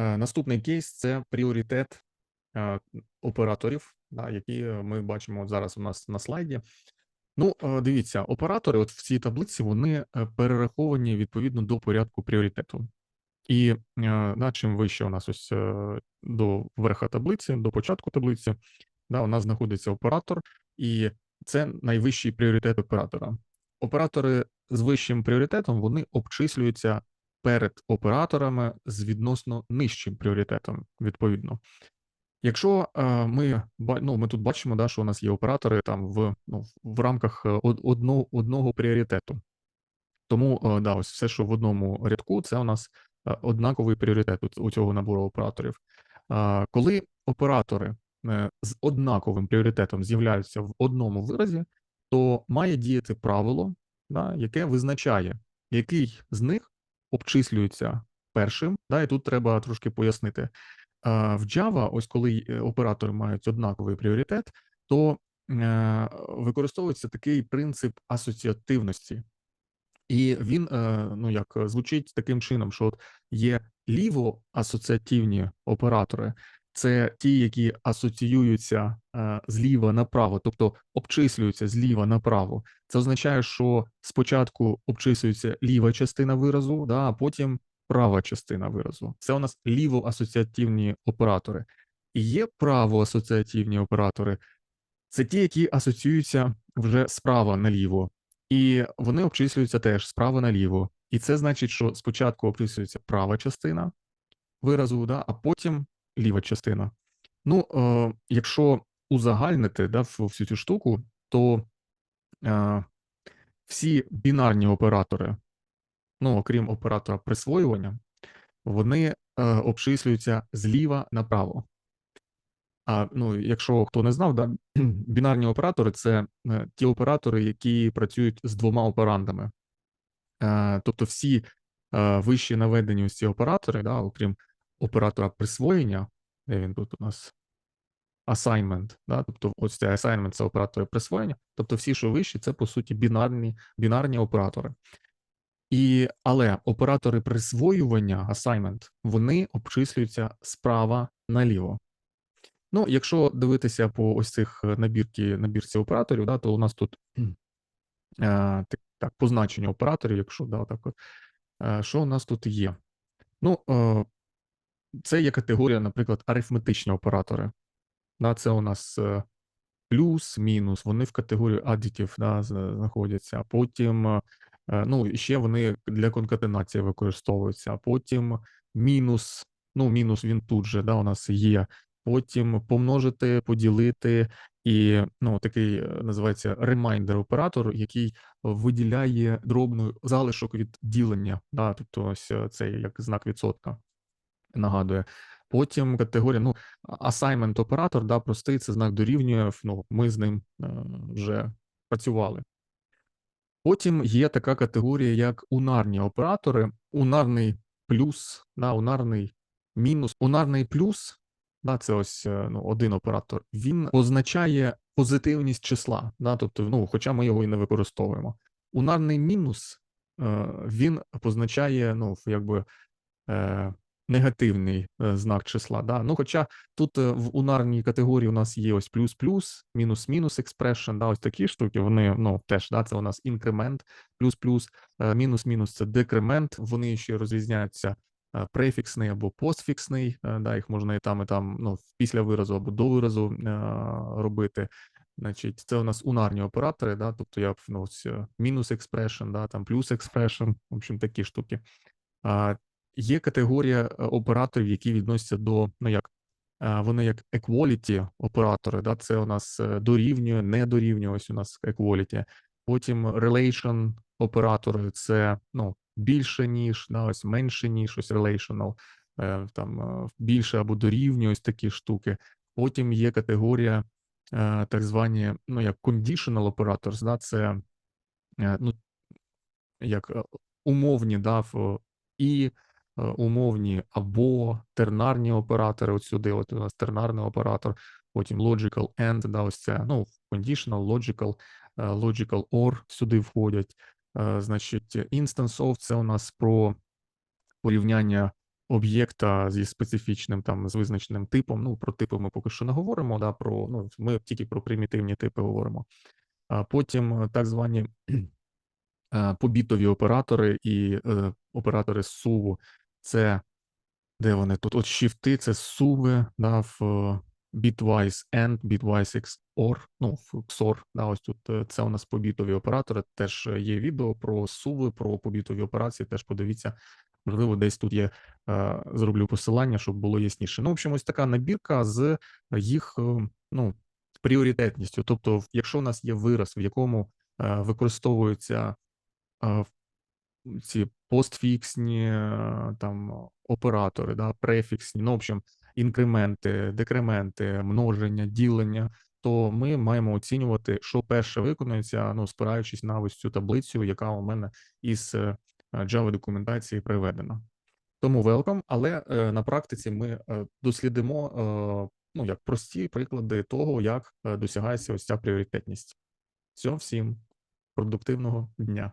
Е, Наступний кейс це пріоритет е, операторів, да, які е, ми бачимо зараз у нас на слайді. Ну, дивіться, оператори, от в цій таблиці, вони перераховані відповідно до порядку пріоритету. І да, чим вище у нас ось до верха таблиці, до початку таблиці, да, у нас знаходиться оператор, і це найвищий пріоритет оператора. Оператори з вищим пріоритетом вони обчислюються перед операторами з відносно нижчим пріоритетом, відповідно. Якщо е, ми ну, ми тут бачимо, да, що у нас є оператори там в, ну, в рамках е, одно, одного пріоритету. Тому е, да, ось все, що в одному рядку, це у нас однаковий пріоритет у- цього набору операторів. Коли оператори з однаковим пріоритетом з'являються в одному виразі, то має діяти правило, да, яке визначає, який з них обчислюється першим. Да, і тут треба трошки пояснити. В Java, ось коли е, оператори мають однаковий пріоритет, то е, використовується такий принцип асоціативності. І він, е, ну як звучить таким чином, що от є ліво-асоціативні оператори, це ті, які асоціюються е, зліва направо, тобто обчислюються зліва направо. Це означає, що спочатку обчислюється ліва частина виразу, да, а потім права частина виразу. Це у нас ліво-асоціативні оператори. І є право-асоціативні оператори, це ті, які асоціюються вже справа наліво, і вони обчислюються теж справа наліво. І це значить, що спочатку обчислюється права частина виразу, да, а потім ліва частина. Ну, е, якщо узагальнити да, всю цю штуку, то е, всі бінарні оператори, ну, окрім оператора присвоювання, вони е, обчислюються зліва направо. А ну, якщо хто не знав, да, бінарні оператори це е, ті оператори, які працюють з двома операндами. Е, тобто всі е, вищі наведені ось ці оператори, да, окрім оператора присвоєння, де він тут у нас assignment, да, тобто ось цей assignment – це оператори присвоєння, тобто всі, що вищі, це по суті бінарні, бінарні оператори. І, але оператори присвоювання assignment, вони обчислюються справа наліво. Ну, якщо дивитися по ось цих е, набірки, набірці операторів, да, то у нас тут е, так, позначення операторів, якщо да, так от, е, що у нас тут є? Ну, е, це є категорія, наприклад, арифметичні оператори. Да, це у нас е, плюс, мінус, вони в категорії additive да, знаходяться. Потім, е, ну, ще вони для конкатенації використовуються. А потім мінус, ну, мінус він тут же, да, у нас є. Потім помножити, поділити, і ну, такий е, називається ремайндер оператор, який виділяє дробну залишок від ділення. Да, тобто ось е, цей як знак відсотка нагадує. Потім категорія, ну, assignment оператор, да, простий, це знак дорівнює, ну, ми з ним е, вже працювали. Потім є така категорія, як унарні оператори, унарний плюс, да, унарний мінус. Унарний плюс, да, це ось е, ну, один оператор, він означає позитивність числа, да, тобто, ну, хоча ми його і не використовуємо. Унарний мінус, е, він позначає, ну, якби негативний е, знак числа. Да? Ну, хоча тут е, в унарній категорії у нас є ось плюс-плюс, мінус-мінус експрешн, да, ось такі штуки, вони ну, теж да, це у нас інкремент, плюс-плюс, е, мінус-мінус це декремент, вони ще розрізняються префіксний або постфіксний, да, їх можна і там, і там ну, після виразу або до виразу робити. Значить, це у нас унарні оператори, да, тобто я ну, мінус експрешн, да, там плюс експрешн, в общем, такі штуки. А, Є категорія е, операторів, які відносяться до, ну як, е, вони як equality оператори, да, це у нас е, дорівнює, не дорівнює, ось у нас equality. Потім relation оператори, це, ну, більше ніж, да, ось менше ніж, ось relational, там, більше або дорівнює, ось такі штуки. Потім є категорія, так звані, ну, як conditional operators, да, це, ну, як умовні, да, і умовні або тернарні оператори. От сюди, от у нас тернарний оператор, потім logical and, да, ось це, ну, conditional, logical, е, logical or сюди входять. Е, Значить, instance of це у нас про порівняння об'єкта зі специфічним там з визначеним типом. Ну, про типи ми поки що не говоримо. Да, про ну ми тільки про примітивні типи говоримо. А потім е, так звані е, побітові оператори і е, оператори суву. Це де вони тут? От шіфти, це суви, да, в е, bitwise AND, bitwise XOR, ну, в XOR, да, ось тут е, це у нас побітові оператори. Теж е, є відео про суви, про побітові операції. Теж подивіться. Можливо, десь тут є е, зроблю посилання, щоб було ясніше. Ну, в общем, ось така набірка з їх е, ну, пріоритетністю. Тобто, якщо у нас є вираз, в якому е, використовуються е, ці постфіксні е, там оператори, да, префіксні, ну, в общем, інкременти, декременти, множення, ділення, то ми маємо оцінювати, що перше виконується, ну, спираючись на ось цю таблицю, яка у мене із е, Java документації приведена. Тому welcome, але е, на практиці ми дослідимо ну, як прості приклади того, як досягається ось ця пріоритетність. Все, всім продуктивного дня.